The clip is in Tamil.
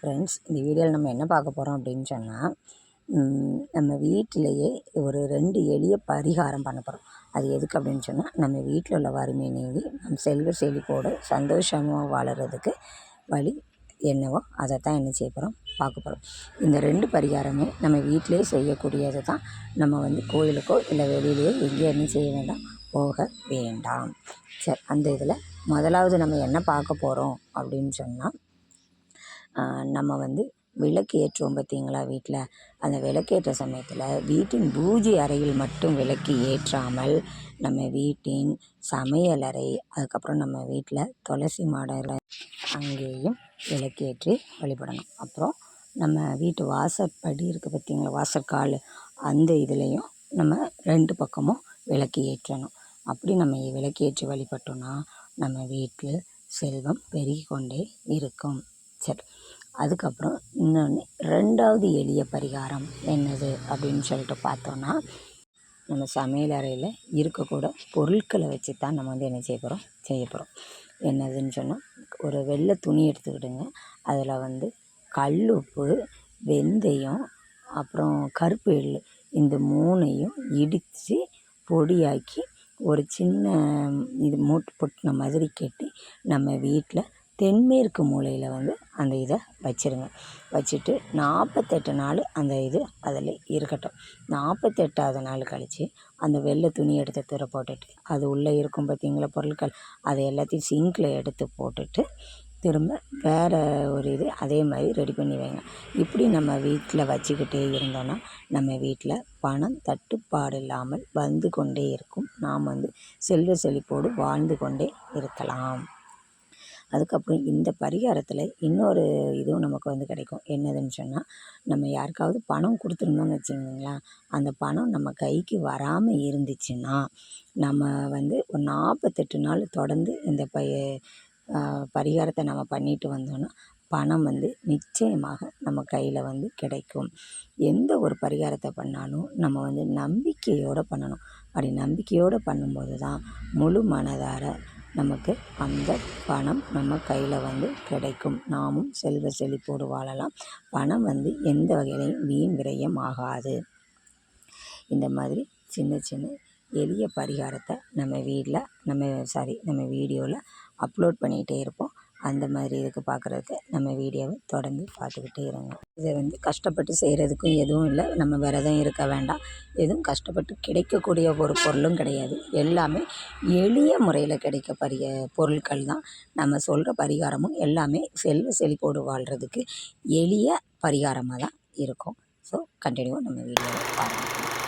ஃப்ரெண்ட்ஸ் இந்த வீடியோவில் நம்ம என்ன பார்க்க போகிறோம் அப்படின்னு சொன்னால் நம்ம வீட்டிலேயே ஒரு ரெண்டு எளிய பரிகாரம் பண்ண போகிறோம் அது எதுக்கு அப்படின்னு சொன்னால் நம்ம வீட்டில் உள்ள வறுமை நீங்கி நம் செல்வ செழிப்போடு சந்தோஷமாக வாழறதுக்கு வழி என்னவோ அதை தான் என்ன செய்ய போகிறோம் பார்க்க போகிறோம் இந்த ரெண்டு பரிகாரமே நம்ம வீட்டிலே செய்யக்கூடியது தான் நம்ம வந்து கோயிலுக்கோ இல்லை வெளியிலையோ எங்கேயும் என்ன செய்ய வேண்டாம் போக வேண்டாம். சரி அந்த இதில் முதலாவது நம்ம என்ன பார்க்க போகிறோம் அப்படின்னு சொன்னால் நம்ம வந்து விளக்கு ஏற்றுவோம் பார்த்தீங்களா வீட்டில்? அந்த விளக்கேற்ற சமயத்தில் வீட்டின் பூஜை அறையில் மட்டும் விளக்கு ஏற்றாமல் நம்ம வீட்டின் சமையலறை அதுக்கப்புறம் நம்ம வீட்டில் துளசி மாடல அங்கேயும் விளக்கேற்றி வழிபடணும். அப்புறம் நம்ம வீட்டு வாசற்படி இருக்குது பார்த்தீங்களா வாசற்கால் அந்த இதுலேயும் நம்ம ரெண்டு பக்கமும் விளக்கு ஏற்றணும். அப்படி நம்ம விளக்கேற்றி வழிபட்டோம்னா நம்ம வீட்டில் செல்வம் பெருகி கொண்டே இருக்கும். சரி. அதுக்கப்புறம் இன்னொன்று ரெண்டாவது எளிய பரிகாரம் என்னது அப்படின்னு சொல்லிட்டு பார்த்தோன்னா நம்ம சமையல் அறையில் இருக்கக்கூட பொருட்களை வச்சு தான் நம்ம வந்து என்ன செய்ய போகிறோம் செய்ய போகிறோம் என்னதுன்னு சொன்னால் ஒரு வெள்ளை துணி எடுத்துக்கிடுங்க. அதில் வந்து கல் உப்பு வெந்தயம் அப்புறம் கருப்பு எள் இந்த மூணையும் இடித்து பொடியாக்கி ஒரு சின்ன இது மூட்டு பொட்டின மாதிரி கட்டி நம்ம வீட்டில் தென்மேற்கு மூலையில் வந்து அந்த இதை வச்சுருங்க. வச்சுட்டு நாற்பத்தெட்டு நாள் அந்த இது அதில் இருக்கட்டும். நாற்பத்தெட்டாவது நாள் கழித்து அந்த வெள்ளை துணி எடுத்து தூர போட்டுட்டு அது உள்ளே இருக்கும் பார்த்தீங்களா பொருட்கள்? அதை எல்லாத்தையும் சிங்கில் எடுத்து போட்டுட்டு திரும்ப வேறு ஒரு இது அதே மாதிரி ரெடி பண்ணி வைங்க. இப்படி நம்ம வீட்டில் வச்சுக்கிட்டே இருந்தோன்னா நம்ம வீட்டில் பணம் தட்டுப்பாடு இல்லாமல் வந்து கொண்டே இருக்கும். நாம் வந்து செல்வ செழிப்போடு வாழ்ந்து கொண்டே இருக்கலாம். அதுக்கப்புறம் இந்த பரிகாரத்தில் இன்னொரு இதுவும் நமக்கு வந்து கிடைக்கும். என்னதுன்னு சொன்னால் நம்ம யாருக்காவது பணம் கொடுத்துருந்தோன்னு வச்சுக்கோங்களேன். அந்த பணம் நம்ம கைக்கு வராமல் இருந்துச்சுன்னா நம்ம வந்து ஒரு நாற்பத்தெட்டு நாள் தொடர்ந்து இந்த ப பரிகாரத்தை நம்ம பண்ணிட்டு வந்தோன்னா பணம் வந்து நிச்சயமாக நம்ம கையில் வந்து கிடைக்கும். எந்த ஒரு பரிகாரத்தை பண்ணாலும் நம்ம வந்து நம்பிக்கையோடு பண்ணணும். அப்படி நம்பிக்கையோடு பண்ணும்போது தான் முழு மனதார நமக்கு அந்த பணம் நம்ம கையில் வந்து கிடைக்கும். நாமும் செல்வ செழிப்போடு வாழலாம். பணம் வந்து எந்த வகையிலையும் வீண் விரயம் ஆகாது. இந்த மாதிரி சின்ன சின்ன எளிய பரிகாரத்தை நம்ம வீட்டில் நம்ம சாரி நம்ம வீடியோவில் அப்லோட் பண்ணிகிட்டே இருப்போம். அந்த மாதிரி இதுக்கு பார்க்குறதுக்கு நம்ம வீடியோவை தொடர்ந்து பார்த்துக்கிட்டே இருங்க. இதை வந்து கஷ்டப்பட்டு செய்கிறதுக்கும் எதுவும் இல்லை. நம்ம விரதம் இருக்க வேண்டாம். எதுவும் கஷ்டப்பட்டு கிடைக்கக்கூடிய ஒரு பொருளும் கிடையாது. எல்லாமே எளிய முறையில் கிடைக்க பரிய பொருட்கள் தான். நம்ம சொல்கிற பரிகாரமும் எல்லாமே செல்வ செழிப்போடு வாழ்கிறதுக்கு எளிய பரிகாரமாக தான் இருக்கும். ஸோ கண்டினியூவாக நம்ம வீடியோவை பாருங்கள்